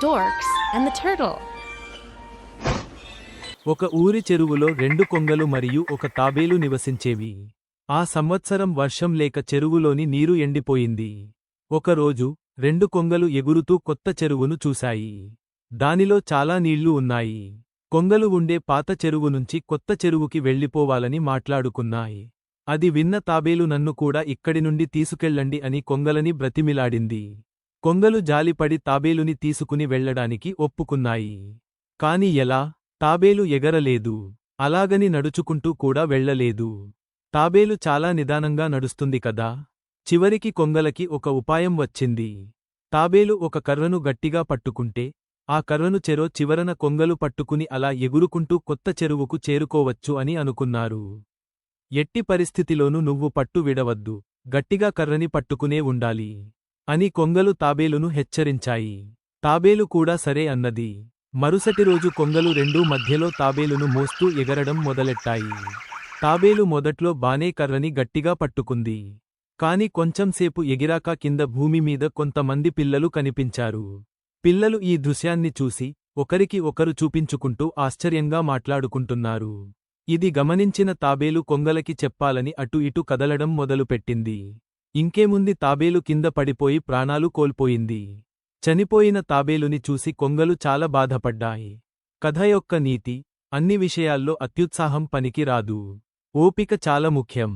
storks, and the turtle. ఒక ఊరి చెరువులో రెండు కొంగలు మరియు ఒక తాబేలు నివసించేవి. ఆ సంవత్సరం వర్షం లేక చెరువులోని నీరు ఎండిపోయింది. ఒకరోజు రెండు కొంగలు ఎగురుతూ కొత్త చెరువును చూశాయి. దానిలో చాలా నీళ్ళు ఉన్నాయి. కొంగలు ఉండే పాత చెరువు నుంచి కొత్త చెరువుకి వెళ్ళిపోవాలని మాట్లాడుకున్నాయి. అది విన్న తాబేలు నన్ను కూడా ఇక్కడి నుండి తీసుకెళ్ళండి అని కొంగలని బ్రతిమిలాడింది. కొంగలు జాలిపడి తాబేలుని తీసుకుని వెళ్ళడానికి ఒప్పుకున్నాయి. కాని ఎలా? తాబేలు ఎగరలేదు. అలాగని నడుచుకుంటూ కూడా వెళ్ళలేదు. తాబేలు చాలా నిదానంగా నడుస్తుంది కదా? చివరికి కొంగలకి ఒక ఉపాయం వచ్చింది. తాబేలు ఒక కర్రను గట్టిగా పట్టుకుంటే ఆ కర్రను చెరో చివరన కొంగలు పట్టుకుని అలా ఎగురుకుంటూ కొత్త చెరువుకు చేరుకోవచ్చు అని అనుకున్నారు. ఎట్టి పరిస్థితిలోనూ నువ్వు పట్టు విడవద్దు. గట్టిగా కర్రని పట్టుకునే ఉండాలి. అని కొంగలు తాబేలును హెచ్చరించాయి. తాబేలు కూడా సరే అన్నది. మరుసటి రోజు కొంగలు రెండూ మధ్యలో తాబేలును మోస్తూ ఎగరడం మొదలెట్టాయి. తాబేలు మొదట్లో బానే కర్రని గట్టిగా పట్టుకుంది. కాని కొంచెంసేపు ఎగిరాక కింద భూమి మీద కొంతమంది పిల్లలు కనిపించారు. పిల్లలు ఈ దృశ్యాన్ని చూసి ఒకరికి ఒకరు చూపించుకుంటూ ఆశ్చర్యంగా మాట్లాడుకుంటున్నారు. ఇది గమనించిన తాబేలు కొంగలకి చెప్పాలని అటు ఇటు కదలడం మొదలుపెట్టింది. ఇంకేముంది తాబేలు కింద పడిపోయి ప్రాణాలు కోల్పోయింది. చనిపోయిన తాబేలుని చూసి కొంగలు చాలా బాధపడ్డాయి. కథ యొక్క నీతి అన్ని విషయాల్లో అత్యుత్సాహం పనికి రాదు ఓపిక చాలా ముఖ్యం.